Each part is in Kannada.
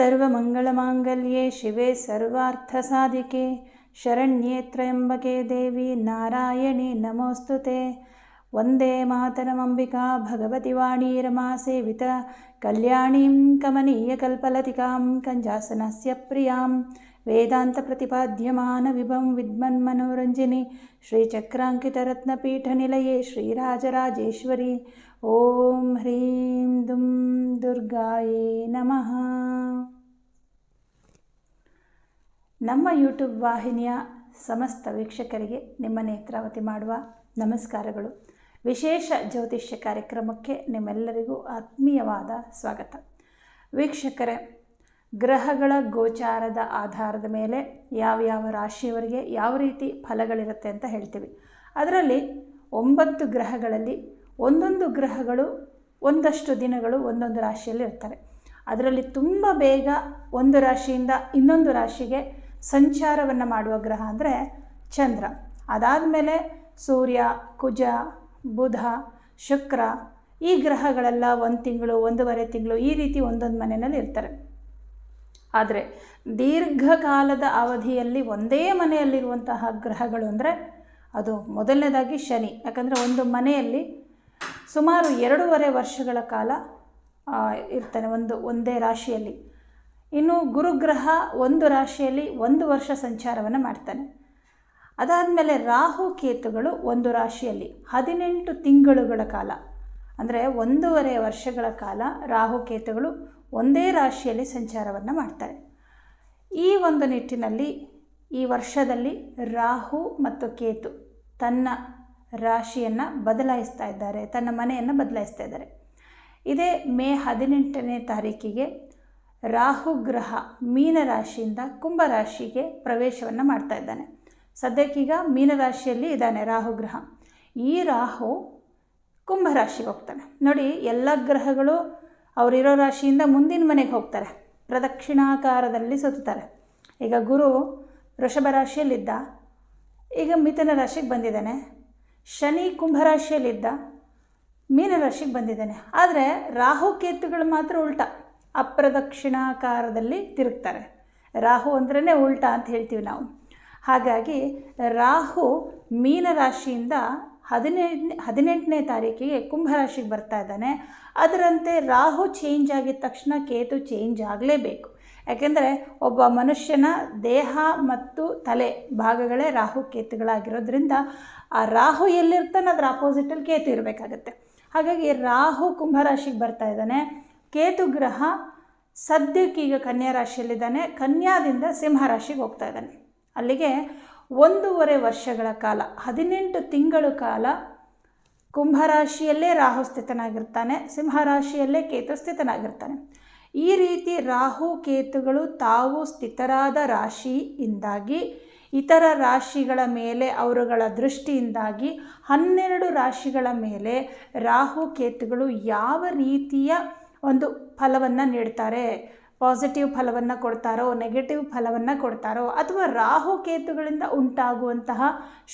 सर्वमङ्गलमाङ्गल्ये शिवे सर्वार्थसाधिके शरण्ये त्र्यम्बके देवी नारायणे नमोऽस्तु ते। वन्दे मातरमम्बिका भगवति वाणी वाणीरमासे वितकल्याणीं कमनीयकल्पलतिकां कञ्जासनस्य प्रियां वेदान्तप्रतिपाद्यमानविभं विद्मन्मनोरञ्जिनि श्रीचक्राङ्कितरत्नपीठनिलये श्रीराजराजेश्वरी ಓಂ ಹ್ರೀಂ ದುಂ ದುರ್ಗಾಯೇ ನಮಃ ನಮ್ಮ ಯೂಟ್ಯೂಬ್ ವಾಹಿನಿಯ ಸಮಸ್ತ ವೀಕ್ಷಕರಿಗೆ ನಿಮ್ಮ ನೇತ್ರಾವತಿ ಮಾಡುವ ನಮಸ್ಕಾರಗಳು. ವಿಶೇಷ ಜ್ಯೋತಿಷ್ಯ ಕಾರ್ಯಕ್ರಮಕ್ಕೆ ನಿಮ್ಮೆಲ್ಲರಿಗೂ ಆತ್ಮೀಯವಾದ ಸ್ವಾಗತ. ವೀಕ್ಷಕರೇ, ಗ್ರಹಗಳ ಗೋಚಾರದ ಆಧಾರದ ಮೇಲೆ ಯಾವ ಯಾವ ರಾಶಿಯವರಿಗೆ ಯಾವ ರೀತಿ ಫಲಗಳಿರುತ್ತೆ ಅಂತ ಹೇಳ್ತೀವಿ. ಅದರಲ್ಲಿ ಒಂಬತ್ತು ಗ್ರಹಗಳಲ್ಲಿ ಒಂದೊಂದು ಗ್ರಹಗಳು, ಒಂದಷ್ಟು ದಿನಗಳು ಒಂದೊಂದು ರಾಶಿಯಲ್ಲಿ ಇರ್ತಾರೆ. ಅದರಲ್ಲಿ ತುಂಬ ಬೇಗ ಒಂದು ರಾಶಿಯಿಂದ ಇನ್ನೊಂದು ರಾಶಿಗೆ ಸಂಚಾರವನ್ನು ಮಾಡುವ ಗ್ರಹ ಅಂದರೆ ಚಂದ್ರ. ಅದಾದ ಮೇಲೆ ಸೂರ್ಯ, ಕುಜ, ಬುಧ, ಶುಕ್ರ ಈ ಗ್ರಹಗಳೆಲ್ಲ ಒಂದು ತಿಂಗಳು, ಒಂದೂವರೆ ತಿಂಗಳು ಈ ರೀತಿ ಒಂದೊಂದು ಮನೆಯಲ್ಲಿ ಇರ್ತಾರೆ. ಆದರೆ ದೀರ್ಘಕಾಲದ ಅವಧಿಯಲ್ಲಿ ಒಂದೇ ಮನೆಯಲ್ಲಿರುವಂತಹ ಗ್ರಹಗಳು ಅಂದರೆ ಅದು ಮೊದಲನೇದಾಗಿ ಶನಿ. ಯಾಕಂದರೆ ಒಂದು ಮನೆಯಲ್ಲಿ ಸುಮಾರು ಎರಡೂವರೆ ವರ್ಷಗಳ ಕಾಲ ಇರ್ತಾನೆ ಒಂದು, ಒಂದೇ ರಾಶಿಯಲ್ಲಿ. ಇನ್ನು ಗುರುಗ್ರಹ ಒಂದು ರಾಶಿಯಲ್ಲಿ ಒಂದು ವರ್ಷ ಸಂಚಾರವನ್ನು ಮಾಡ್ತಾನೆ. ಅದಾದಮೇಲೆ ರಾಹು ಕೇತುಗಳು ಒಂದು ರಾಶಿಯಲ್ಲಿ, ಹದಿನೆಂಟು ತಿಂಗಳುಗಳ ಕಾಲ. ಅಂದರೆ ಒಂದೂವರೆ ವರ್ಷಗಳ ಕಾಲ ರಾಹು ಕೇತುಗಳು ಒಂದೇ ರಾಶಿಯಲ್ಲಿ ಸಂಚಾರವನ್ನು ಮಾಡ್ತಾರೆ. ಈ ಒಂದು ನಿಟ್ಟಿನಲ್ಲಿ ಈ ವರ್ಷದಲ್ಲಿ ರಾಹು ಮತ್ತು ಕೇತು ತನ್ನ ರಾಶಿಯನ್ನು ಬದಲಾಯಿಸ್ತಾ ಇದ್ದಾರೆ, ತನ್ನ ಮನೆಯನ್ನು ಬದಲಾಯಿಸ್ತಾ ಇದ್ದಾರೆ. ಇದೇ ಮೇ ಹದಿನೆಂಟನೇ ತಾರೀಕಿಗೆ ರಾಹು ಗ್ರಹ ಮೀನರಾಶಿಯಿಂದ ಕುಂಭರಾಶಿಗೆ ಪ್ರವೇಶವನ್ನು ಮಾಡ್ತಾ ಇದ್ದಾನೆ. ಸದ್ಯಕ್ಕೀಗ ಮೀನರಾಶಿಯಲ್ಲಿ ಇದ್ದಾನೆ ರಾಹು ಗ್ರಹ. ಈ ರಾಹು ಕುಂಭರಾಶಿಗೆ ಹೋಗ್ತಾನೆ. ನೋಡಿ, ಎಲ್ಲ ಗ್ರಹಗಳು ಅವರಿರೋ ರಾಶಿಯಿಂದ ಮುಂದಿನ ಮನೆಗೆ ಹೋಗ್ತಾರೆ. ಪ್ರದಕ್ಷಿಣಾಕಾರದಲ್ಲಿ ಸುತ್ತಾರೆ ಈಗ ಗುರು ವೃಷಭ ರಾಶಿಯಲ್ಲಿದ್ದ, ಈಗ ಮಿಥುನ ರಾಶಿಗೆ ಬಂದಿದ್ದಾನೆ. ಶನಿ ಕುಂಭರಾಶಿಯಲ್ಲಿದ್ದ ಮೀನರಾಶಿಗೆ ಬಂದಿದ್ದಾನೆ. ಆದರೆ ರಾಹು ಕೇತುಗಳು ಮಾತ್ರ ಉಲ್ಟಾ. ಅಪ್ರದಕ್ಷಿಣಾಕಾರದಲ್ಲಿ ತಿರುಗ್ತಾರೆ. ರಾಹು ಅಂದ್ರೇ ಉಲ್ಟಾ ಅಂತ ಹೇಳ್ತೀವಿ ನಾವು. ಹಾಗಾಗಿ ರಾಹು ಮೀನರಾಶಿಯಿಂದ ಹದಿನೆಂಟನೇ ಹದಿನೆಂಟನೇ ತಾರೀಕಿಗೆ ಕುಂಭರಾಶಿಗೆ ಬರ್ತಾ ಇದ್ದಾನೆ. ಅದರಂತೆ ರಾಹು ಚೇಂಜ್ ಆಗಿದ ತಕ್ಷಣ ಕೇತು ಚೇಂಜ್ ಆಗಲೇಬೇಕು. ಯಾಕೆಂದರೆ ಒಬ್ಬ ಮನುಷ್ಯನ ದೇಹ ಮತ್ತು ತಲೆ ಭಾಗಗಳೇ ರಾಹು ಕೇತುಗಳಾಗಿರೋದ್ರಿಂದ ಆ ರಾಹು ಎಲ್ಲಿರ್ತಾನೆ ಅದರ ಅಪೋಸಿಟಲ್ಲಿ ಕೇತು ಇರಬೇಕಾಗತ್ತೆ. ಹಾಗಾಗಿ ರಾಹು ಕುಂಭರಾಶಿಗೆ ಬರ್ತಾ ಇದ್ದಾನೆ. ಕೇತು ಗ್ರಹ ಸದ್ಯಕ್ಕೀಗ ಕನ್ಯಾ ರಾಶಿಯಲ್ಲಿದ್ದಾನೆ. ಕನ್ಯಾದಿಂದ ಸಿಂಹರಾಶಿಗೆ ಹೋಗ್ತಾ ಇದ್ದಾನೆ. ಅಲ್ಲಿಗೆ ಒಂದೂವರೆ ವರ್ಷಗಳ ಕಾಲ, ಹದಿನೆಂಟು ತಿಂಗಳು ಕಾಲ ಕುಂಭರಾಶಿಯಲ್ಲೇ ರಾಹು ಸ್ಥಿತನಾಗಿರ್ತಾನೆ. ಸಿಂಹರಾಶಿಯಲ್ಲೇ ಕೇತು ಸ್ಥಿತನಾಗಿರ್ತಾನೆ. ಈ ರೀತಿ ರಾಹು ಕೇತುಗಳು ತಾವು ಸ್ಥಿತರಾದ ರಾಶಿಯಿಂದಾಗಿ, ಇತರ ರಾಶಿಗಳ ಮೇಲೆ ಅವರುಗಳ ದೃಷ್ಟಿಯಿಂದಾಗಿ, ಹನ್ನೆರಡು ರಾಶಿಗಳ ಮೇಲೆ ರಾಹು ಕೇತುಗಳು ಯಾವ ರೀತಿಯ ಒಂದು ಫಲವನ್ನು ನೀಡ್ತಾರೆ? ಪಾಸಿಟಿವ್ ಫಲವನ್ನು ಕೊಡ್ತಾರೋ ನೆಗೆಟಿವ್ ಫಲವನ್ನು ಕೊಡ್ತಾರೋ ಅಥವಾ ರಾಹು ಕೇತುಗಳಿಂದ ಉಂಟಾಗುವಂತಹ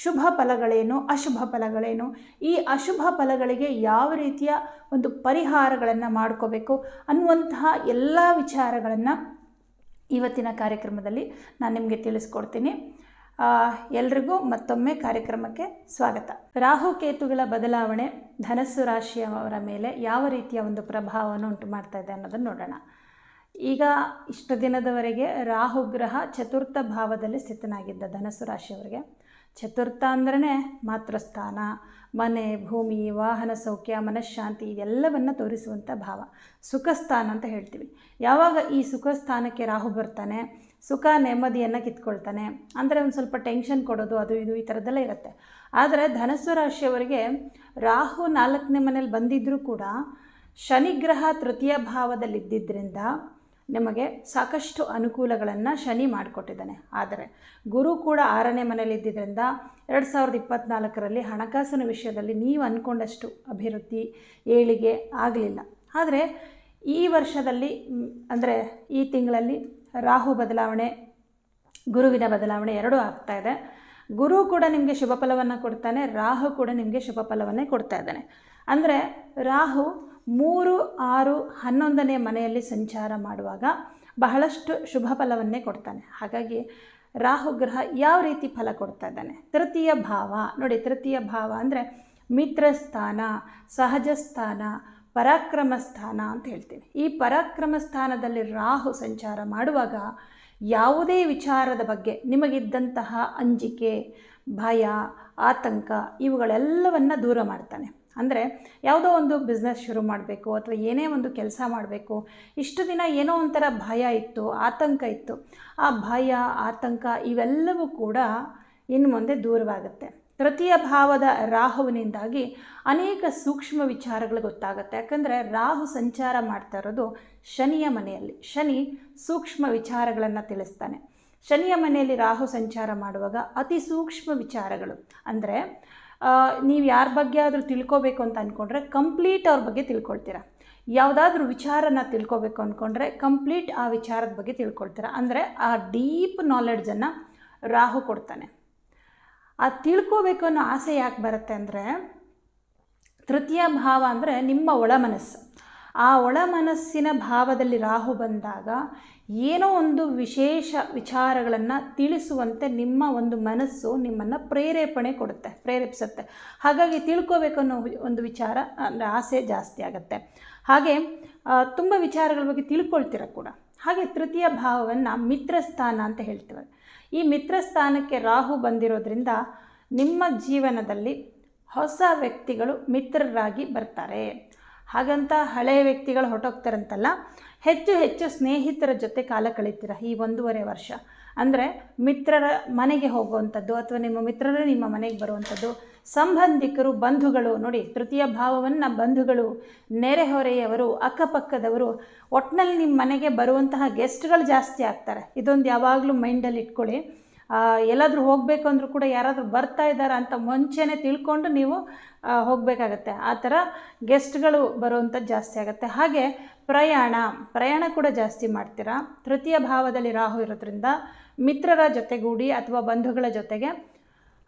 ಶುಭ ಫಲಗಳೇನು, ಅಶುಭ ಫಲಗಳೇನು? ಈ ಅಶುಭ ಫಲಗಳಿಗೆ ಯಾವ ರೀತಿಯ ಒಂದು ಪರಿಹಾರಗಳನ್ನು ಮಾಡ್ಕೋಬೇಕು ಅನ್ನುವಂತಹ ಎಲ್ಲ ವಿಚಾರಗಳನ್ನು ಇವತ್ತಿನ ಕಾರ್ಯಕ್ರಮದಲ್ಲಿ ನಾನು ನಿಮಗೆ ತಿಳಿಸ್ಕೊಡ್ತೀನಿ. ಎಲ್ರಿಗೂ ಮತ್ತೊಮ್ಮೆ ಕಾರ್ಯಕ್ರಮಕ್ಕೆ ಸ್ವಾಗತ. ರಾಹು ಕೇತುಗಳ ಬದಲಾವಣೆ ಧನಸ್ಸು ರಾಶಿಯವರ ಮೇಲೆ ಯಾವ ರೀತಿಯ ಒಂದು ಪ್ರಭಾವವನ್ನು ಉಂಟು ಮಾಡ್ತಾ ಇದೆ ಅನ್ನೋದನ್ನು ನೋಡೋಣ. ಈಗ ಇಷ್ಟು ದಿನದವರೆಗೆ ರಾಹು ಗ್ರಹ ಚತುರ್ಥ ಭಾವದಲ್ಲಿ ಸ್ಥಿತನಾಗಿದ್ದ ಧನಸು ರಾಶಿಯವರಿಗೆ. ಚತುರ್ಥ ಅಂದ್ರೇ ಮಾತೃಸ್ಥಾನ ಮನೆ, ಭೂಮಿ, ವಾಹನ ಸೌಖ್ಯ ಮನಃಶಾಂತಿ ಇದೆಲ್ಲವನ್ನು ತೋರಿಸುವಂಥ ಭಾವ. ಸುಖಸ್ಥಾನ ಅಂತ ಹೇಳ್ತೀವಿ. ಯಾವಾಗ ಈ ಸುಖ ಸ್ಥಾನಕ್ಕೆ ರಾಹು ಬರ್ತಾನೆ, ಸುಖ ನೆಮ್ಮದಿಯನ್ನು ಕಿತ್ಕೊಳ್ತಾನೆ, ಅಂದರೆ ಒಂದು ಸ್ವಲ್ಪ ಟೆನ್ಷನ್ ಕೊಡೋದು, ಅದು ಇದು ಈ ಥರದ್ದೆಲ್ಲ ಇರುತ್ತೆ. ಆದರೆ ಧನಸ್ಸು ರಾಶಿಯವರಿಗೆ ರಾಹು ನಾಲ್ಕನೇ ಮನೇಲಿ ಬಂದಿದ್ದರೂ ಕೂಡ ಶನಿಗ್ರಹ ತೃತೀಯ ಭಾವದಲ್ಲಿದ್ದಿದ್ದರಿಂದ ನಿಮಗೆ ಸಾಕಷ್ಟು ಅನುಕೂಲಗಳನ್ನು ಶನಿ ಮಾಡಿಕೊಟ್ಟಿದ್ದಾನೆ. ಆದರೆ ಗುರು ಕೂಡ ಆರನೇ ಮನೇಲಿ ಇದ್ದಿದ್ದರಿಂದ ಎರಡು ಸಾವಿರದ ಇಪ್ಪತ್ತ್ನಾಲ್ಕರಲ್ಲಿ ಹಣಕಾಸಿನ ವಿಷಯದಲ್ಲಿ ನೀವು ಅಂದ್ಕೊಂಡಷ್ಟು ಅಭಿವೃದ್ಧಿ, ಏಳಿಗೆ ಆಗಲಿಲ್ಲ. ಆದರೆ ಈ ವರ್ಷದಲ್ಲಿ ಅಂದರೆ ಈ ತಿಂಗಳಲ್ಲಿ ರಾಹು ಬದಲಾವಣೆ, ಗುರುವಿನ ಬದಲಾವಣೆ ಎರಡೂ ಇದೆ. ಗುರು ಕೂಡ ನಿಮಗೆ ಶುಭ ಫಲವನ್ನು ಕೊಡ್ತಾನೆ, ರಾಹು ಕೂಡ ನಿಮಗೆ ಶುಭ ಫಲವನ್ನೇ ಕೊಡ್ತಾ ಇದ್ದಾನೆ. ಅಂದರೆ ರಾಹು ಮೂರು, ಆರು, ಹನ್ನೊಂದನೇ ಮನೆಯಲ್ಲಿ ಸಂಚಾರ ಮಾಡುವಾಗ ಬಹಳಷ್ಟು ಶುಭ ಫಲವನ್ನೇ ಕೊಡ್ತಾನೆ. ಹಾಗಾಗಿ ರಾಹು ಗ್ರಹ ಯಾವ ರೀತಿ ಫಲ ಕೊಡ್ತಾ ಇದ್ದಾನೆ? ತೃತೀಯ ಭಾವ. ನೋಡಿ, ತೃತೀಯ ಭಾವ ಅಂದರೆ ಮಿತ್ರ ಸ್ಥಾನ, ಸಹಜ ಸ್ಥಾನ, ಪರಾಕ್ರಮ ಸ್ಥಾನ ಅಂತ ಹೇಳ್ತೀನಿ. ಈ ಪರಾಕ್ರಮ ಸ್ಥಾನದಲ್ಲಿ ರಾಹು ಸಂಚಾರ ಮಾಡುವಾಗ ಯಾವುದೇ ವಿಚಾರದ ಬಗ್ಗೆ ನಿಮಗಿದ್ದಂತಹ ಅಂಜಿಕೆ, ಭಯ, ಆತಂಕ ಇವುಗಳೆಲ್ಲವನ್ನು ದೂರ ಮಾಡ್ತಾನೆ. ಅಂದರೆ ಯಾವುದೋ ಒಂದು ಬಿಸ್ನೆಸ್ ಶುರು ಮಾಡಬೇಕು ಅಥವಾ ಏನೇ ಒಂದು ಕೆಲಸ ಮಾಡಬೇಕು, ಇಷ್ಟು ದಿನ ಏನೋ ಒಂಥರ ಭಯ ಇತ್ತು, ಆತಂಕ ಇತ್ತು. ಆ ಭಯ, ಆತಂಕ ಇವೆಲ್ಲವೂ ಕೂಡ ಇನ್ನು ಮುಂದೆ ದೂರವಾಗುತ್ತೆ. ತೃತೀಯ ಭಾವದ ರಾಹುವಿನಿಂದಾಗಿ ಅನೇಕ ಸೂಕ್ಷ್ಮ ವಿಚಾರಗಳು ಗೊತ್ತಾಗುತ್ತೆ. ಯಾಕಂದರೆ ರಾಹು ಸಂಚಾರ ಮಾಡ್ತಾ ಇರೋದು ಶನಿಯ ಮನೆಯಲ್ಲಿ. ಶನಿ ಸೂಕ್ಷ್ಮ ವಿಚಾರಗಳನ್ನು ತಿಳಿಸ್ತಾನೆ. ಶನಿಯ ಮನೆಯಲ್ಲಿ ರಾಹು ಸಂಚಾರ ಮಾಡುವಾಗ ಅತಿ ಸೂಕ್ಷ್ಮ ವಿಚಾರಗಳು. ಅಂದರೆ ನೀವು ಯಾರ ಬಗ್ಗೆ ಆದರೂ ತಿಳ್ಕೊಬೇಕು ಅಂತ ಅಂದ್ಕೊಂಡ್ರೆ ಕಂಪ್ಲೀಟ್ ಅವ್ರ ಬಗ್ಗೆ ತಿಳ್ಕೊಳ್ತೀರ. ಯಾವುದಾದ್ರೂ ವಿಚಾರನ ತಿಳ್ಕೊಬೇಕು ಅಂದ್ಕೊಂಡ್ರೆ ಕಂಪ್ಲೀಟ್ ಆ ವಿಚಾರದ ಬಗ್ಗೆ ತಿಳ್ಕೊಳ್ತೀರ. ಅಂದರೆ ಆ ಡೀಪ್ ನಾಲೆಡ್ಜನ್ನು ರಾಹು ಕೊಡ್ತಾನೆ. ಆ ತಿಳ್ಕೋಬೇಕು ಅನ್ನೋ ಆಸೆ ಯಾಕೆ ಬರುತ್ತೆ ಅಂದರೆ, ತೃತೀಯ ಭಾವ ಅಂದರೆ ನಿಮ್ಮ ಒಳ ಮನಸ್ಸು. ಆ ಒಳ ಮನಸ್ಸಿನ ಭಾವದಲ್ಲಿ ರಾಹು ಬಂದಾಗ ಏನೋ ಒಂದು ವಿಶೇಷ ವಿಚಾರಗಳನ್ನು ತಿಳಿಸುವಂತೆ ನಿಮ್ಮ ಒಂದು ಮನಸ್ಸು ನಿಮ್ಮನ್ನು ಪ್ರೇರೇಪಣೆ ಕೊಡುತ್ತೆ, ಪ್ರೇರೇಪಿಸುತ್ತೆ. ಹಾಗಾಗಿ ತಿಳ್ಕೋಬೇಕು ಅನ್ನೋ ಒಂದು ವಿಚಾರ ಅಂದರೆ ಆಸೆ ಜಾಸ್ತಿ ಆಗುತ್ತೆ. ಹಾಗೆ ತುಂಬ ವಿಚಾರಗಳ ಬಗ್ಗೆ ತಿಳ್ಕೊಳ್ತೀರ ಕೂಡ. ಹಾಗೆ ತೃತೀಯ ಭಾವವನ್ನು ಮಿತ್ರಸ್ಥಾನ ಅಂತ ಹೇಳ್ತೇವೆ. ಈ ಮಿತ್ರ ಸ್ಥಾನಕ್ಕೆ ರಾಹು ಬಂದಿರೋದ್ರಿಂದ ನಿಮ್ಮ ಜೀವನದಲ್ಲಿ ಹೊಸ ವ್ಯಕ್ತಿಗಳು ಮಿತ್ರರಾಗಿ ಬರ್ತಾರೆ. ಹಾಗಂತ ಹಳೆಯ ವ್ಯಕ್ತಿಗಳು ಹೊಟ್ಟೋಗ್ತಾರಂತಲ್ಲ ಹೆಚ್ಚು ಹೆಚ್ಚು ಸ್ನೇಹಿತರ ಜೊತೆ ಕಾಲ ಕಳೀತೀರ ಈ ಒಂದೂವರೆ ವರ್ಷ? ಅಂದರೆ ಮಿತ್ರರ ಮನೆಗೆ ಹೋಗುವಂಥದ್ದು ಅಥವಾ ನಿಮ್ಮ ಮಿತ್ರರೇ ನಿಮ್ಮ ಮನೆಗೆ ಬರುವಂಥದ್ದು ಸಂಬಂಧಿಕರು, ಬಂಧುಗಳು, ನೋಡಿ ತೃತೀಯ ಭಾವವನ್ನು ಬಂಧುಗಳು, ನೆರೆಹೊರೆಯವರು, ಅಕ್ಕಪಕ್ಕದವರು ಒಟ್ಟಿನಲ್ಲಿ ನಿಮ್ಮ ಮನೆಗೆ ಬರುವಂತಹ ಗೆಸ್ಟ್ಗಳು ಜಾಸ್ತಿ ಆಗ್ತಾರೆ. ಇದೊಂದು ಯಾವಾಗಲೂ ಮೈಂಡಲ್ಲಿ ಇಟ್ಕೊಳ್ಳಿ. ಎಲ್ಲಾದರೂ ಹೋಗಬೇಕು ಅಂದರೂ ಕೂಡ ಯಾರಾದರೂ ಬರ್ತಾ ಇದ್ದಾರಾ ಅಂತ ಮುಂಚೆನೇ ತಿಳ್ಕೊಂಡು ನೀವು ಹೋಗಬೇಕಾಗತ್ತೆ. ಆ ಥರ ಗೆಸ್ಟ್ಗಳು ಬರುವಂಥದ್ದು ಜಾಸ್ತಿ ಆಗುತ್ತೆ. ಹಾಗೆ ಪ್ರಯಾಣ ಪ್ರಯಾಣ ಕೂಡ ಜಾಸ್ತಿ ಮಾಡ್ತೀರಾ? ತೃತೀಯ ಭಾವದಲ್ಲಿ ರಾಹು ಇರೋದ್ರಿಂದ, ಮಿತ್ರರ ಜೊತೆಗೂಡಿ ಅಥವಾ ಬಂಧುಗಳ ಜೊತೆಗೆ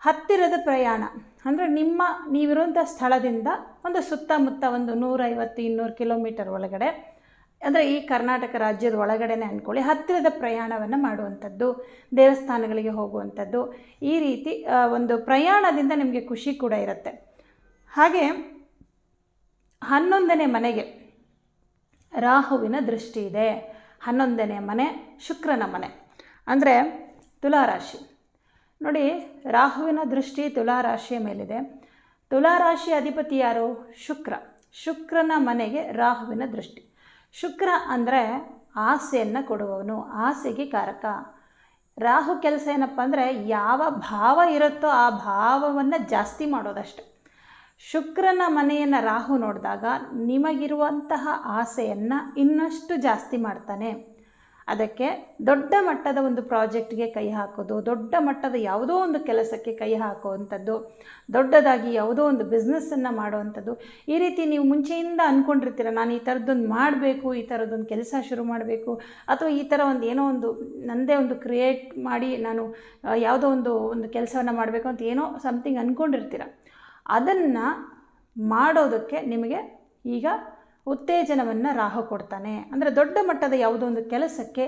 ಹತ್ತಿರದ ಪ್ರಯಾಣ. ಅಂದರೆ ನಿಮ್ಮ ನೀವಿರುವಂಥ ಸ್ಥಳದಿಂದ ಒಂದು ಸುತ್ತಮುತ್ತ ಒಂದು ನೂರೈವತ್ತು, ಇನ್ನೂರು ಕಿಲೋಮೀಟರ್ ಒಳಗಡೆ, ಅಂದರೆ ಈ ಕರ್ನಾಟಕ ರಾಜ್ಯದ ಒಳಗಡೆನೆ ಅಂದ್ಕೊಳ್ಳಿ ಹತ್ತಿರದ ಪ್ರಯಾಣವನ್ನು ಮಾಡುವಂಥದ್ದು, ದೇವಸ್ಥಾನಗಳಿಗೆ ಹೋಗುವಂಥದ್ದು, ಈ ರೀತಿ ಒಂದು ಪ್ರಯಾಣದಿಂದ ನಿಮಗೆ ಖುಷಿ ಕೂಡ ಇರುತ್ತೆ. ಹಾಗೆ, ಹನ್ನೊಂದನೇ ಮನೆಗೆ ರಾಹುವಿನ ದೃಷ್ಟಿ ಇದೆ. ಹನ್ನೊಂದನೇ ಮನೆ ಶುಕ್ರನ ಮನೆ. ಅಂದರೆ ತುಲಾರಾಶಿ. ನೋಡಿ, ರಾಹುವಿನ ದೃಷ್ಟಿ ತುಲಾರಾಶಿಯ ಮೇಲಿದೆ. ತುಲಾರಾಶಿ ಅಧಿಪತಿ ಯಾರು? ಶುಕ್ರ. ಶುಕ್ರನ ಮನೆಗೆ ರಾಹುವಿನ ದೃಷ್ಟಿ. ಶುಕ್ರ ಅಂದರೆ ಆಸೆಯನ್ನು ಕೊಡುವವನು, ಆಸೆಗೆ ಕಾರಕ. ರಾಹು ಕೆಲಸ ಏನಪ್ಪ ಅಂದರೆ ಯಾವ ಭಾವ ಇರುತ್ತೋ ಆ ಭಾವವನ್ನು ಜಾಸ್ತಿ ಮಾಡೋದಷ್ಟೆ. ಶುಕ್ರನ ಮನೆಯನ್ನು ರಾಹು ನೋಡಿದಾಗ ನಿಮಗಿರುವಂತಹ ಆಸೆಯನ್ನು ಇನ್ನಷ್ಟು ಜಾಸ್ತಿ ಮಾಡ್ತಾನೆ. ಅದಕ್ಕೆ ದೊಡ್ಡ ಮಟ್ಟದ ಒಂದು ಪ್ರಾಜೆಕ್ಟ್ಗೆ ಕೈ ಹಾಕೋದು, ದೊಡ್ಡ ಮಟ್ಟದ ಯಾವುದೋ ಒಂದು ಕೆಲಸಕ್ಕೆ ಕೈ ಹಾಕುವಂಥದ್ದು, ದೊಡ್ಡದಾಗಿ ಯಾವುದೋ ಒಂದು ಬಿಸ್ನೆಸ್ಸನ್ನು ಮಾಡುವಂಥದ್ದು, ಈ ರೀತಿ ನೀವು ಮುಂಚೆಯಿಂದ ಅಂದ್ಕೊಂಡಿರ್ತೀರ ನಾನು ಈ ಥರದ್ದೊಂದು ಮಾಡಬೇಕು, ಈ ಥರದ್ದೊಂದು ಕೆಲಸ ಶುರು ಮಾಡಬೇಕು, ಅಥವಾ ಈ ಥರ ಒಂದು ಏನೋ ಒಂದು ನನ್ನದೇ ಒಂದು ಕ್ರಿಯೇಟ್ ಮಾಡಿ ನಾನು ಯಾವುದೋ ಒಂದು ಒಂದು ಕೆಲಸವನ್ನು ಮಾಡಬೇಕು ಅಂತ ಏನೋ ಸಮಥಿಂಗ್ ಅಂದ್ಕೊಂಡಿರ್ತೀರ ಅದನ್ನು ಮಾಡೋದಕ್ಕೆ ನಿಮಗೆ ಈಗ ಉತ್ತೇಜನವನ್ನು ರಾಹು ಕೊಡ್ತಾನೆ. ಅಂದರೆ ದೊಡ್ಡ ಮಟ್ಟದ ಯಾವುದೋ ಒಂದು ಕೆಲಸಕ್ಕೆ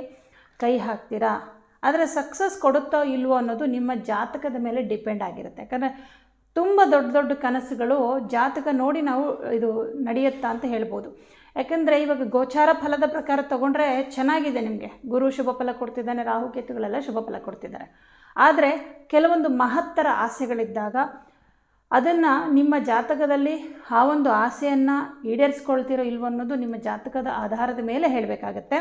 ಕೈ ಹಾಕ್ತೀರಾ? ಆದರೆ ಸಕ್ಸಸ್ ಕೊಡುತ್ತೋ ಇಲ್ವೋ ಅನ್ನೋದು ನಿಮ್ಮ ಜಾತಕದ ಮೇಲೆ ಡಿಪೆಂಡ್ ಆಗಿರುತ್ತೆ. ಯಾಕಂದರೆ ತುಂಬ ದೊಡ್ಡ ದೊಡ್ಡ ಕನಸುಗಳು ಜಾತಕ ನೋಡಿ ನಾವು ಇದು ನಡೆಯುತ್ತಾ ಅಂತ ಹೇಳ್ಬೋದು. ಯಾಕೆಂದರೆ ಇವಾಗ ಗೋಚಾರ ಫಲದ ಪ್ರಕಾರ ತೊಗೊಂಡ್ರೆ ಚೆನ್ನಾಗಿದೆ ನಿಮಗೆ. ಗುರು ಶುಭ ಫಲ ಕೊಡ್ತಿದ್ದಾನೆ, ರಾಹು ಕೇತುಗಳೆಲ್ಲ ಶುಭ ಫಲ ಕೊಡ್ತಿದ್ದಾರೆ. ಆದರೆ ಕೆಲವೊಂದು ಮಹತ್ತರ ಆಸೆಗಳಿದ್ದಾಗ ಅದನ್ನು ನಿಮ್ಮ ಜಾತಕದಲ್ಲಿ ಆ ಒಂದು ಆಸೆಯನ್ನು ಈಡೇರಿಸ್ಕೊಳ್ತಿರೋ ಇಲ್ವೋ ಅನ್ನೋದು ನಿಮ್ಮ ಜಾತಕದ ಆಧಾರದ ಮೇಲೆ ಹೇಳಬೇಕಾಗತ್ತೆ.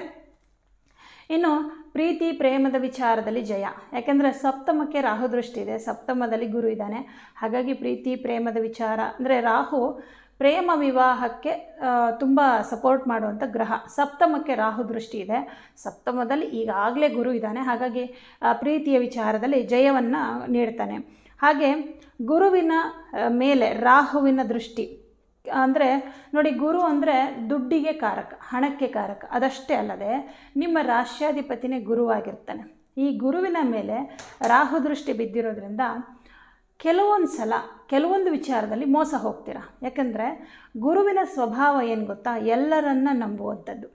ಇನ್ನು ಪ್ರೀತಿ, ಪ್ರೇಮದ ವಿಚಾರದಲ್ಲಿ ಜಯ. ಯಾಕೆಂದರೆ ಸಪ್ತಮಕ್ಕೆ ರಾಹು ದೃಷ್ಟಿ ಇದೆ, ಸಪ್ತಮದಲ್ಲಿ ಗುರು ಇದ್ದಾನೆ. ಹಾಗಾಗಿ ಪ್ರೀತಿ, ಪ್ರೇಮದ ವಿಚಾರ, ಅಂದರೆ ರಾಹು ಪ್ರೇಮ ವಿವಾಹಕ್ಕೆ ತುಂಬ ಸಪೋರ್ಟ್ ಮಾಡುವಂಥ ಗ್ರಹ. ಸಪ್ತಮಕ್ಕೆ ರಾಹು ದೃಷ್ಟಿ ಇದೆ. ಸಪ್ತಮದಲ್ಲಿ ಈಗಾಗಲೇ ಗುರು ಇದ್ದಾನೆ. ಹಾಗಾಗಿ ಪ್ರೀತಿಯ ವಿಚಾರದಲ್ಲಿ ಜಯವನ್ನು ನೀಡ್ತಾನೆ. ಹಾಗೆ ಗುರುವಿನ ಮೇಲೆ ರಾಹುವಿನ ದೃಷ್ಟಿ. ಅಂದರೆ ನೋಡಿ, ಗುರು ಅಂದರೆ ದುಡ್ಡಿಗೆ ಕಾರಕ, ಹಣಕ್ಕೆ ಕಾರಕ. ಅದಷ್ಟೇ ಅಲ್ಲದೆ ನಿಮ್ಮ ರಾಷ್ಟ್ರಾಧಿಪತಿನೇ ಗುರುವಾಗಿರ್ತಾನೆ ಈ ಗುರುವಿನ ಮೇಲೆ ರಾಹು ದೃಷ್ಟಿ ಬಿದ್ದಿರೋದ್ರಿಂದ ಕೆಲವೊಂದು ಸಲ, ಕೆಲವೊಂದು ವಿಚಾರದಲ್ಲಿ ಮೋಸ ಹೋಗ್ತೀರಾ? ಯಾಕಂದರೆ ಗುರುವಿನ ಸ್ವಭಾವ ಏನು ಗೊತ್ತಾ? ಎಲ್ಲರನ್ನ ನಂಬುವಂಥದ್ದು.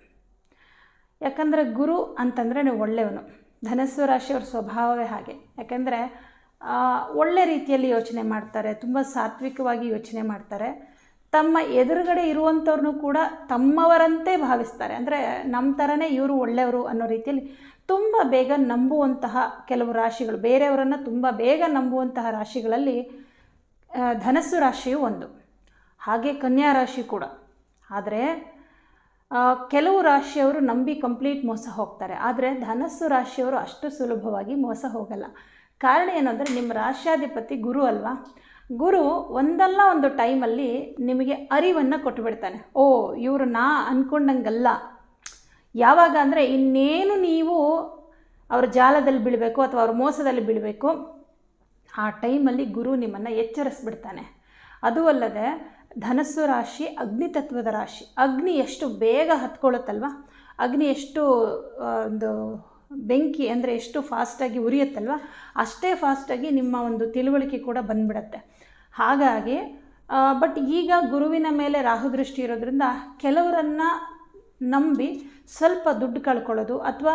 ಯಾಕಂದರೆ ಗುರು ಅಂತಂದರೆ ನೀವು ಒಳ್ಳೆಯವನು. ಧನಸ್ಸು ರಾಶಿಯವ್ರ ಸ್ವಭಾವವೇ ಹಾಗೆ. ಯಾಕಂದರೆ ಒಳ್ಳೆ ರೀತಿಯಲ್ಲಿ ಯೋಚನೆ ಮಾಡ್ತಾರೆ, ತುಂಬ ಸಾತ್ವಿಕವಾಗಿ ಯೋಚನೆ ಮಾಡ್ತಾರೆ. ತಮ್ಮ ಎದುರುಗಡೆ ಇರುವಂಥವ್ರನ್ನೂ ಕೂಡ ತಮ್ಮವರಂತೆ ಭಾವಿಸ್ತಾರೆ. ಅಂದರೆ ನಮ್ಮ ಥರನೇ ಇವರು ಒಳ್ಳೆಯವರು ಅನ್ನೋ ರೀತಿಯಲ್ಲಿ ತುಂಬ ಬೇಗ ನಂಬುವಂತಹ ಕೆಲವು ರಾಶಿಗಳು, ಬೇರೆಯವರನ್ನು ತುಂಬ ಬೇಗ ನಂಬುವಂತಹ ರಾಶಿಗಳಲ್ಲಿ ಧನಸ್ಸು ರಾಶಿಯು ಒಂದು, ಹಾಗೆ ಕನ್ಯಾ ರಾಶಿ ಕೂಡ. ಆದರೆ ಕೆಲವು ರಾಶಿಯವರು ನಂಬಿ ಕಂಪ್ಲೀಟ್ ಮೋಸ ಹೋಗ್ತಾರೆ. ಆದರೆ ಧನಸ್ಸು ರಾಶಿಯವರು ಅಷ್ಟು ಸುಲಭವಾಗಿ ಮೋಸ ಹೋಗಲ್ಲ. ಕಾರಣ ಏನಂದರೆ ನಿಮ್ಮ ರಾಶ್ಯಾಧಿಪತಿ ಗುರು ಅಲ್ವಾ? ಗುರು ಒಂದಲ್ಲ ಒಂದು ಟೈಮಲ್ಲಿ ನಿಮಗೆ ಅರಿವನ್ನು ಕೊಟ್ಟುಬಿಡ್ತಾನೆ ಓ, ಇವರು ನಾ ಅಂದ್ಕೊಂಡಂಗಲ್ಲ ಯಾವಾಗ ಅಂದರೆ ಇನ್ನೇನು ನೀವು ಅವ್ರ ಜಾಲದಲ್ಲಿ ಬೀಳಬೇಕು ಅಥವಾ ಅವ್ರ ಮೋಸದಲ್ಲಿ ಬೀಳಬೇಕು, ಆ ಟೈಮಲ್ಲಿ ಗುರು ನಿಮ್ಮನ್ನು ಎಚ್ಚರಿಸ್ಬಿಡ್ತಾನೆ. ಅದು ಅಲ್ಲದೆ ಧನಸ್ಸು ರಾಶಿ, ಅಗ್ನಿ ತತ್ವದ ರಾಶಿ. ಅಗ್ನಿ ಎಷ್ಟು ಬೇಗ ಹತ್ಕೊಳ್ಳುತ್ತಲ್ವ? ಅಗ್ನಿ ಎಷ್ಟು ಒಂದು ಬೆಂಕಿ ಅಂದರೆ ಎಷ್ಟು ಫಾಸ್ಟಾಗಿ ಉರಿಯುತ್ತಲ್ವ? ಅಷ್ಟೇ ಫಾಸ್ಟಾಗಿ ನಿಮ್ಮ ಒಂದು ತಿಳುವಳಿಕೆ ಕೂಡ ಬಂದ್ಬಿಡತ್ತೆ. ಹಾಗಾಗಿ ಬಟ್ ಈಗ ಗುರುವಿನ ಮೇಲೆ ರಾಹುದೃಷ್ಟಿ ಇರೋದ್ರಿಂದ ಕೆಲವರನ್ನು ನಂಬಿ ಸ್ವಲ್ಪ ದುಡ್ಡು ಕಳ್ಕೊಳ್ಳೋದು ಅಥವಾ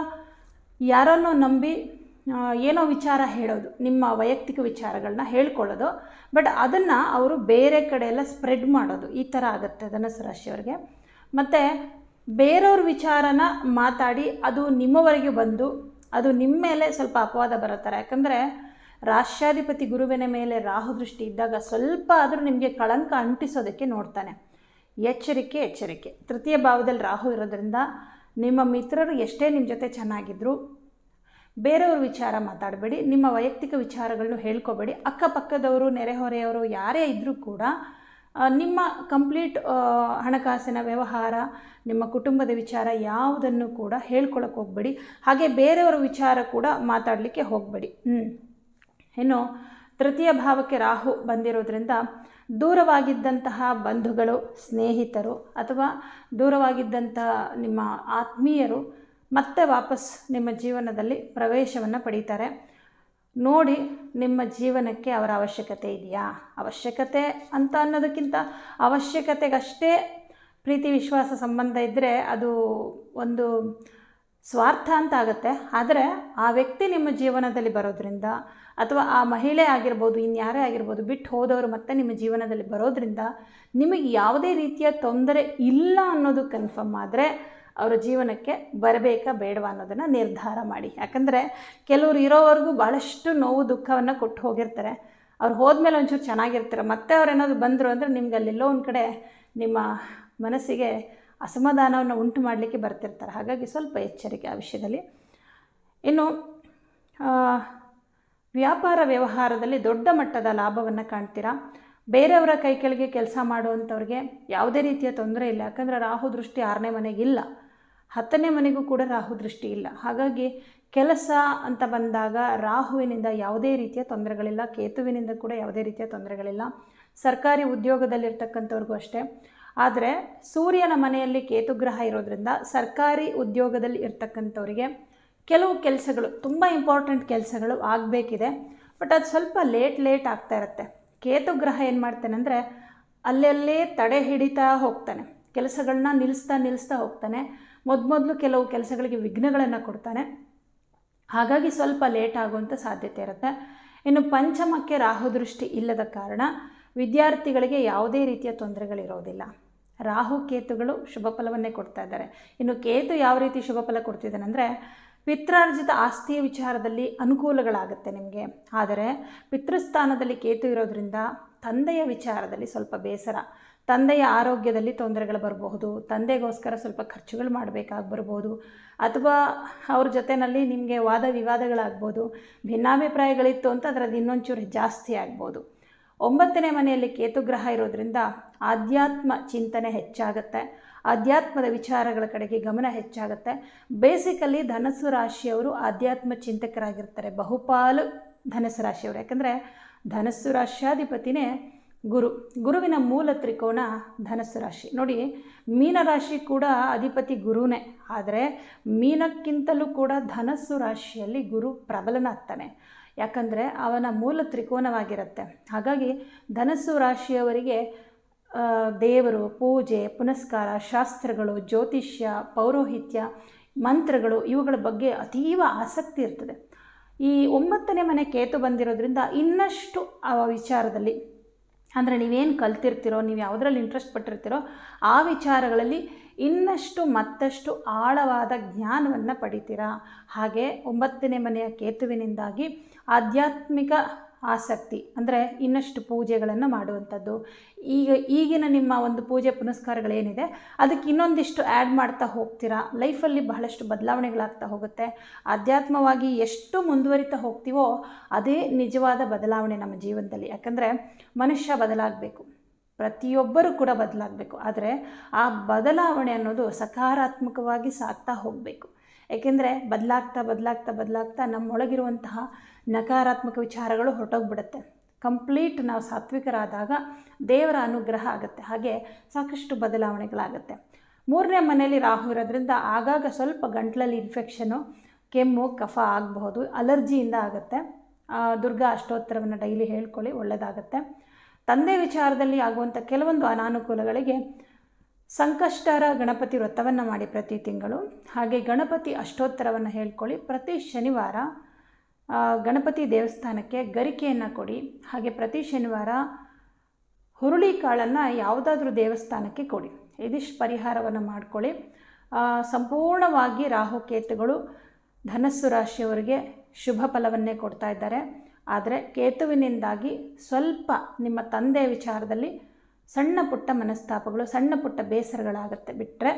ಯಾರನ್ನೋ ನಂಬಿ ಏನೋ ವಿಚಾರ ಹೇಳೋದು, ನಿಮ್ಮ ವೈಯಕ್ತಿಕ ವಿಚಾರಗಳನ್ನ ಹೇಳ್ಕೊಳ್ಳೋದು ಬಟ್ ಅದನ್ನು ಅವರು ಬೇರೆ ಕಡೆ ಎಲ್ಲ ಸ್ಪ್ರೆಡ್ ಮಾಡೋದು. ಈ ಥರ ಆಗುತ್ತೆ, ಧನಸ್ಸು ರಾಶಿಯವರಿಗೆ. ಮತ್ತು ಬೇರೆಯವ್ರ ವಿಚಾರನ ಮಾತಾಡಿ ಅದು ನಿಮ್ಮವರೆಗೆ ಬಂದು ಅದು ನಿಮ್ಮ ಮೇಲೆ ಸ್ವಲ್ಪ ಅಪವಾದ ಬರುತ್ತಾರೆ. ಯಾಕಂದರೆ ರಾಷ್ಟ್ರಾಧಿಪತಿ ಗುರುವಿನ ಮೇಲೆ ರಾಹು ದೃಷ್ಟಿ ಇದ್ದಾಗ ಸ್ವಲ್ಪ ಆದರೂ ನಿಮಗೆ ಕಳಂಕ ಅಂಟಿಸೋದಕ್ಕೆ ನೋಡ್ತಾನೆ. ಎಚ್ಚರಿಕೆ ಎಚ್ಚರಿಕೆ. ತೃತೀಯ ಭಾವದಲ್ಲಿ ರಾಹು ಇರೋದ್ರಿಂದ ನಿಮ್ಮ ಮಿತ್ರರು ಎಷ್ಟೇ ನಿಮ್ಮ ಜೊತೆ ಚೆನ್ನಾಗಿದ್ದರು ಬೇರೆಯವ್ರ ವಿಚಾರ ಮಾತಾಡಬೇಡಿ, ನಿಮ್ಮ ವೈಯಕ್ತಿಕ ವಿಚಾರಗಳನ್ನು ಹೇಳ್ಕೊಬೇಡಿ. ಅಕ್ಕಪಕ್ಕದವರು, ನೆರೆಹೊರೆಯವರು, ಯಾರೇ ಇದ್ದರೂ ಕೂಡ ನಿಮ್ಮ ಕಂಪ್ಲೀಟ್ ಹಣಕಾಸಿನ ವ್ಯವಹಾರ, ನಿಮ್ಮ ಕುಟುಂಬದ ವಿಚಾರ ಯಾವುದನ್ನು ಕೂಡ ಹೇಳ್ಕೊಳಕ್ಕೆ ಹೋಗಬೇಡಿ. ಹಾಗೆ ಬೇರೆಯವರ ವಿಚಾರ ಕೂಡ ಮಾತಾಡಲಿಕ್ಕೆ ಹೋಗಬೇಡಿ. ಹ್ಞೂ ಇನ್ನು ತೃತೀಯ ಭಾವಕ್ಕೆ ರಾಹು ಬಂದಿರೋದ್ರಿಂದ ದೂರವಾಗಿದ್ದಂತಹ ಬಂಧುಗಳು, ಸ್ನೇಹಿತರು ಅಥವಾ ದೂರವಾಗಿದ್ದಂತಹ ನಿಮ್ಮ ಆತ್ಮೀಯರು ಮತ್ತೆ ವಾಪಸ್ ನಿಮ್ಮ ಜೀವನದಲ್ಲಿ ಪ್ರವೇಶವನ್ನು ಪಡೀತಾರೆ. ನೋಡಿ ನಿಮ್ಮ ಜೀವನಕ್ಕೆ ಅವರ ಅವಶ್ಯಕತೆ ಇದೆಯಾ? ಅವಶ್ಯಕತೆ ಅಂತ ಅನ್ನೋದಕ್ಕಿಂತ ಅವಶ್ಯಕತೆಗಷ್ಟೇ ಪ್ರೀತಿ, ವಿಶ್ವಾಸ, ಸಂಬಂಧ ಇದ್ದರೆ ಅದು ಒಂದು ಸ್ವಾರ್ಥ ಅಂತ ಆಗುತ್ತೆ. ಆದರೆ ಆ ವ್ಯಕ್ತಿ ನಿಮ್ಮ ಜೀವನದಲ್ಲಿ ಬರೋದ್ರಿಂದ ಅಥವಾ ಆ ಮಹಿಳೆ ಆಗಿರ್ಬೋದು, ಇನ್ಯಾರೇ ಆಗಿರ್ಬೋದು, ಬಿಟ್ಟು ಹೋದವರು ಮತ್ತೆ ನಿಮ್ಮ ಜೀವನದಲ್ಲಿ ಬರೋದ್ರಿಂದ ನಿಮಗೆ ಯಾವುದೇ ರೀತಿಯ ತೊಂದರೆ ಇಲ್ಲ ಅನ್ನೋದು ಕನ್ಫರ್ಮ್ ಆದರೆ ಅವರ ಜೀವನಕ್ಕೆ ಬರಬೇಕಾ ಬೇಡವಾ ಅನ್ನೋದನ್ನು ನಿರ್ಧಾರ ಮಾಡಿ. ಯಾಕಂದರೆ ಕೆಲವರು ಇರೋವರೆಗೂ ಭಾಳಷ್ಟು ನೋವು, ದುಃಖವನ್ನು ಕೊಟ್ಟು ಹೋಗಿರ್ತಾರೆ. ಅವ್ರು ಹೋದ್ಮೇಲೆ ಒಂಚೂರು ಚೆನ್ನಾಗಿರ್ತಾರೆ. ಮತ್ತೆ ಅವ್ರು ಏನಾದರೂ ಬಂದರು ಅಂದರೆ ನಿಮ್ಗೆ ಅಲ್ಲೆಲ್ಲೋ ಒಂದು ಕಡೆ ನಿಮ್ಮ ಮನಸ್ಸಿಗೆ ಅಸಮಾಧಾನವನ್ನು ಉಂಟು ಮಾಡಲಿಕ್ಕೆ ಬರ್ತಿರ್ತಾರೆ. ಹಾಗಾಗಿ ಸ್ವಲ್ಪ ಎಚ್ಚರಿಕೆ ಆ ವಿಷಯದಲ್ಲಿ. ಇನ್ನು ವ್ಯಾಪಾರ ವ್ಯವಹಾರದಲ್ಲಿ ದೊಡ್ಡ ಮಟ್ಟದ ಲಾಭವನ್ನು ಕಾಣ್ತೀರಾ? ಬೇರೆಯವರ ಕೈ ಕೆಳಗೆ ಕೆಲಸ ಮಾಡುವಂಥವ್ರಿಗೆ ಯಾವುದೇ ರೀತಿಯ ತೊಂದರೆ ಇಲ್ಲ. ಯಾಕಂದರೆ ರಾಹು ದೃಷ್ಟಿ ಆರನೇ ಮನೆಗಿಲ್ಲ ಹತ್ತನೇ ಮನೆಗೂ ಕೂಡ ರಾಹು ದೃಷ್ಟಿ ಇಲ್ಲ. ಹಾಗಾಗಿ ಕೆಲಸ ಅಂತ ಬಂದಾಗ ರಾಹುವಿನಿಂದ ಯಾವುದೇ ರೀತಿಯ ತೊಂದರೆಗಳಿಲ್ಲ, ಕೇತುವಿನಿಂದ ಕೂಡ ಯಾವುದೇ ರೀತಿಯ ತೊಂದರೆಗಳಿಲ್ಲ. ಸರ್ಕಾರಿ ಉದ್ಯೋಗದಲ್ಲಿರ್ತಕ್ಕಂಥವ್ರಿಗೂ ಅಷ್ಟೇ. ಆದರೆ ಸೂರ್ಯನ ಮನೆಯಲ್ಲಿ ಕೇತುಗ್ರಹ ಇರೋದ್ರಿಂದ ಸರ್ಕಾರಿ ಉದ್ಯೋಗದಲ್ಲಿ ಇರ್ತಕ್ಕಂಥವರಿಗೆ ಕೆಲವು ಕೆಲಸಗಳು, ತುಂಬ ಇಂಪಾರ್ಟೆಂಟ್ ಕೆಲಸಗಳು ಆಗಬೇಕಿದೆ. ಬಟ್ ಅದು ಸ್ವಲ್ಪ ಲೇಟ್ ಲೇಟ್ ಆಗ್ತಾ ಇರುತ್ತೆ. ಕೇತು ಗ್ರಹ ಏನು ಮಾಡ್ತಾನೆ ಅಂದರೆ ಅಲ್ಲಲ್ಲೇ ತಡೆ ಹಿಡಿತಾ ಹೋಗ್ತಾನೆ. ಕೆಲಸಗಳನ್ನ ನಿಲ್ಲಿಸ್ತಾ ನಿಲ್ಲಿಸ್ತಾ ಹೋಗ್ತಾನೆ. ಮೊದಮೊದಲು ಕೆಲವು ಕೆಲಸಗಳಿಗೆ ವಿಘ್ನಗಳನ್ನು ಕೊಡ್ತಾನೆ. ಹಾಗಾಗಿ ಸ್ವಲ್ಪ ಲೇಟ್ ಆಗುವಂಥ ಸಾಧ್ಯತೆ ಇರುತ್ತೆ. ಇನ್ನು ಪಂಚಮಕ್ಕೆ ರಾಹು ದೃಷ್ಟಿ ಇಲ್ಲದ ಕಾರಣ ವಿದ್ಯಾರ್ಥಿಗಳಿಗೆ ಯಾವುದೇ ರೀತಿಯ ತೊಂದರೆಗಳಿರೋದಿಲ್ಲ. ರಾಹು ಕೇತುಗಳು ಶುಭ ಫಲವನ್ನೇ ಕೊಡ್ತಾ ಇದ್ದಾರೆ. ಇನ್ನು ಕೇತು ಯಾವ ರೀತಿ ಶುಭ ಫಲ ಕೊಡ್ತಿದ್ದಾನೆ ಅಂದರೆ ಪಿತ್ರಾರ್ಜಿತ ಆಸ್ತಿಯ ವಿಚಾರದಲ್ಲಿ ಅನುಕೂಲಗಳಾಗುತ್ತೆ ನಿಮಗೆ. ಆದರೆ ಪಿತೃಸ್ಥಾನದಲ್ಲಿ ಕೇತು ಇರೋದರಿಂದ ತಂದೆಯ ವಿಚಾರದಲ್ಲಿ ಸ್ವಲ್ಪ ಬೇಸರ. ತಂದೆಯ ಆರೋಗ್ಯದಲ್ಲಿ ತೊಂದರೆಗಳು ಬರಬಹುದು, ತಂದೆಗೋಸ್ಕರ ಸ್ವಲ್ಪ ಖರ್ಚುಗಳು ಮಾಡಬೇಕಾಗಿ ಬರ್ಬೋದು ಅಥವಾ ಅವ್ರ ಜೊತೆಯಲ್ಲಿ ನಿಮಗೆ ವಾದ ವಿವಾದಗಳಾಗ್ಬೋದು, ಭಿನ್ನಾಭಿಪ್ರಾಯಗಳಿತ್ತು ಅಂತ ಅದರದ್ದು ಇನ್ನೊಂಚೂರು ಜಾಸ್ತಿ ಆಗ್ಬೋದು. ಒಂಬತ್ತನೇ ಮನೆಯಲ್ಲಿ ಕೇತುಗ್ರಹ ಇರೋದ್ರಿಂದ ಆಧ್ಯಾತ್ಮ ಚಿಂತನೆ ಹೆಚ್ಚಾಗುತ್ತೆ, ಆಧ್ಯಾತ್ಮದ ವಿಚಾರಗಳ ಕಡೆಗೆ ಗಮನ ಹೆಚ್ಚಾಗುತ್ತೆ. ಬೇಸಿಕಲಿ ಧನಸ್ಸು ರಾಶಿಯವರು ಆಧ್ಯಾತ್ಮ ಚಿಂತಕರಾಗಿರ್ತಾರೆ, ಬಹುಪಾಲು ಧನಸ್ಸು ರಾಶಿಯವರು. ಯಾಕಂದರೆ ಧನಸ್ಸು ರಾಶ್ಯಾಧಿಪತಿನೇ ಗುರು. ಗುರುವಿನ ಮೂಲ ತ್ರಿಕೋನ ಧನಸ್ಸು ರಾಶಿ. ನೋಡಿ ಮೀನರಾಶಿ ಕೂಡ ಅಧಿಪತಿ ಗುರುನೇ. ಆದರೆ, ಮೀನಕ್ಕಿಂತಲೂ ಕೂಡ ಧನಸ್ಸು ರಾಶಿಯಲ್ಲಿ ಗುರು ಪ್ರಬಲನಾಗ್ತಾನೆ. ಯಾಕಂದರೆ, ಅವನ ಮೂಲ ತ್ರಿಕೋನವಾಗಿರುತ್ತೆ. ಹಾಗಾಗಿ, ಧನಸ್ಸು ರಾಶಿಯವರಿಗೆ ದೇವರು, ಪೂಜೆ, ಪುನಸ್ಕಾರ, ಶಾಸ್ತ್ರಗಳು, ಜ್ಯೋತಿಷ್ಯ, ಪೌರೋಹಿತ್ಯ, ಮಂತ್ರಗಳು ಇವುಗಳ ಬಗ್ಗೆ ಅತೀವ ಆಸಕ್ತಿ ಇರ್ತದೆ. ಈ ಒಂಬತ್ತನೇ ಮನೆ ಕೇತು ಬಂದಿರೋದ್ರಿಂದ ಇನ್ನಷ್ಟು ಆ ವಿಚಾರದಲ್ಲಿ ಅಂದರೆ ನೀವೇನು ಕಲ್ತಿರ್ತೀರೋ, ನೀವು ಯಾವುದ್ರಲ್ಲಿ ಇಂಟ್ರೆಸ್ಟ್ ಪಟ್ಟಿರ್ತೀರೋ, ಆ ವಿಚಾರಗಳಲ್ಲಿ ಇನ್ನಷ್ಟು ಮತ್ತಷ್ಟು ಆಳವಾದ ಜ್ಞಾನವನ್ನು ಪಡಿತೀರಾ? ಹಾಗೆ ಒಂಬತ್ತನೇ ಮನೆಯ ಕೇತುವಿನಿಂದಾಗಿ ಆಧ್ಯಾತ್ಮಿಕ ಆಸಕ್ತಿ ಅಂದರೆ ಇನ್ನಷ್ಟು ಪೂಜೆಗಳನ್ನು ಮಾಡುವಂಥದ್ದು. ಈಗ ಈಗಿನ ನಿಮ್ಮ ಒಂದು ಪೂಜೆ ಪುನಸ್ಕಾರಗಳೇನಿದೆ, ಅದಕ್ಕೆ ಇನ್ನೊಂದಿಷ್ಟು ಆ್ಯಡ್ ಮಾಡ್ತಾ ಹೋಗ್ತೀರಾ? ಲೈಫಲ್ಲಿ ಬಹಳಷ್ಟು ಬದಲಾವಣೆಗಳಾಗ್ತಾ ಹೋಗುತ್ತೆ. ಆಧ್ಯಾತ್ಮವಾಗಿ ಎಷ್ಟು ಮುಂದುವರಿತಾ ಹೋಗ್ತೀವೋ ಅದೇ ನಿಜವಾದ ಬದಲಾವಣೆ ನಮ್ಮ ಜೀವನದಲ್ಲಿ. ಯಾಕಂದರೆ ಮನುಷ್ಯ ಬದಲಾಗಬೇಕು, ಪ್ರತಿಯೊಬ್ಬರೂ ಕೂಡ ಬದಲಾಗಬೇಕು. ಆದರೆ ಆ ಬದಲಾವಣೆ ಅನ್ನೋದು ಸಕಾರಾತ್ಮಕವಾಗಿ ಸಾಗ್ತಾ ಹೋಗಬೇಕು. ಏಕೆಂದರೆ ಬದಲಾಗ್ತಾ ಬದಲಾಗ್ತಾ ಬದಲಾಗ್ತಾ ನಮ್ಮೊಳಗಿರುವಂತಹ ನಕಾರಾತ್ಮಕ ವಿಚಾರಗಳು ಹೊರಟೋಗ್ಬಿಡುತ್ತೆ. ಕಂಪ್ಲೀಟ್ ನಾವು ಸಾತ್ವಿಕರಾದಾಗ ದೇವರ ಅನುಗ್ರಹ ಆಗುತ್ತೆ. ಹಾಗೆ ಸಾಕಷ್ಟು ಬದಲಾವಣೆಗಳಾಗುತ್ತೆ. ಮೂರನೇ ಮನೆಯಲ್ಲಿ ರಾಹು ಇರೋದ್ರಿಂದ ಆಗಾಗ ಸ್ವಲ್ಪ ಗಂಟ್ಲಲ್ಲಿ ಇನ್ಫೆಕ್ಷನು ಕೆಮ್ಮು, ಕಫ ಆಗಬಹುದು ಅಲರ್ಜಿಯಿಂದ ಆಗುತ್ತೆ. ದುರ್ಗಾ ಅಷ್ಟೋತ್ತರವನ್ನು ಡೈಲಿ ಹೇಳ್ಕೊಳ್ಳಿ ಒಳ್ಳೆಯದಾಗುತ್ತೆ ತಂದೆ ವಿಚಾರದಲ್ಲಿ ಆಗುವಂಥ ಕೆಲವೊಂದು ಅನಾನುಕೂಲಗಳಿಗೆ ಸಂಕಷ್ಟರ ಗಣಪತಿ ವ್ರತವನ್ನು ಮಾಡಿ ಪ್ರತಿ ತಿಂಗಳು. ಹಾಗೆ ಗಣಪತಿ ಅಷ್ಟೋತ್ತರವನ್ನು ಹೇಳ್ಕೊಳ್ಳಿ. ಪ್ರತಿ ಶನಿವಾರ ಗಣಪತಿ ದೇವಸ್ಥಾನಕ್ಕೆ ಗರಿಕೆಯನ್ನು ಕೊಡಿ. ಹಾಗೆ ಪ್ರತಿ ಶನಿವಾರ ಹುರುಳಿ ಕಾಳನ್ನು ಯಾವುದಾದ್ರೂ ದೇವಸ್ಥಾನಕ್ಕೆ ಕೊಡಿ. ಇದಿಷ್ಟು ಪರಿಹಾರವನ್ನು ಮಾಡಿಕೊಳ್ಳಿ. ಸಂಪೂರ್ಣವಾಗಿ ರಾಹುಕೇತುಗಳು ಧನಸ್ಸು ರಾಶಿಯವರಿಗೆ ಶುಭ ಫಲವನ್ನೇ ಕೊಡ್ತಾ ಇದ್ದಾರೆ. ಆದರೆ ಕೇತುವಿನಿಂದಾಗಿ ಸ್ವಲ್ಪ ನಿಮ್ಮ ತಂದೆ ವಿಚಾರದಲ್ಲಿ ಸಣ್ಣ ಪುಟ್ಟ ಮನಸ್ತಾಪಗಳು, ಸಣ್ಣ ಪುಟ್ಟ ಬೇಸರಗಳಾಗುತ್ತೆ. ಬಿಟ್ಟರೆ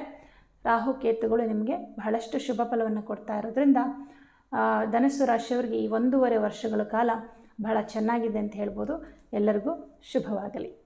ರಾಹು ಕೇತುಗಳು ನಿಮಗೆ ಬಹಳಷ್ಟು ಶುಭ ಫಲವನ್ನು ಕೊಡ್ತಾ ಇರೋದ್ರಿಂದ ಧನಸ್ಸು ರಾಶಿಯವರಿಗೆ ಈ ಒಂದೂವರೆ ವರ್ಷಗಳ ಕಾಲ ಬಹಳ ಚೆನ್ನಾಗಿದೆ ಅಂತ ಹೇಳ್ಬೋದು. ಎಲ್ಲರಿಗೂ ಶುಭವಾಗಲಿ.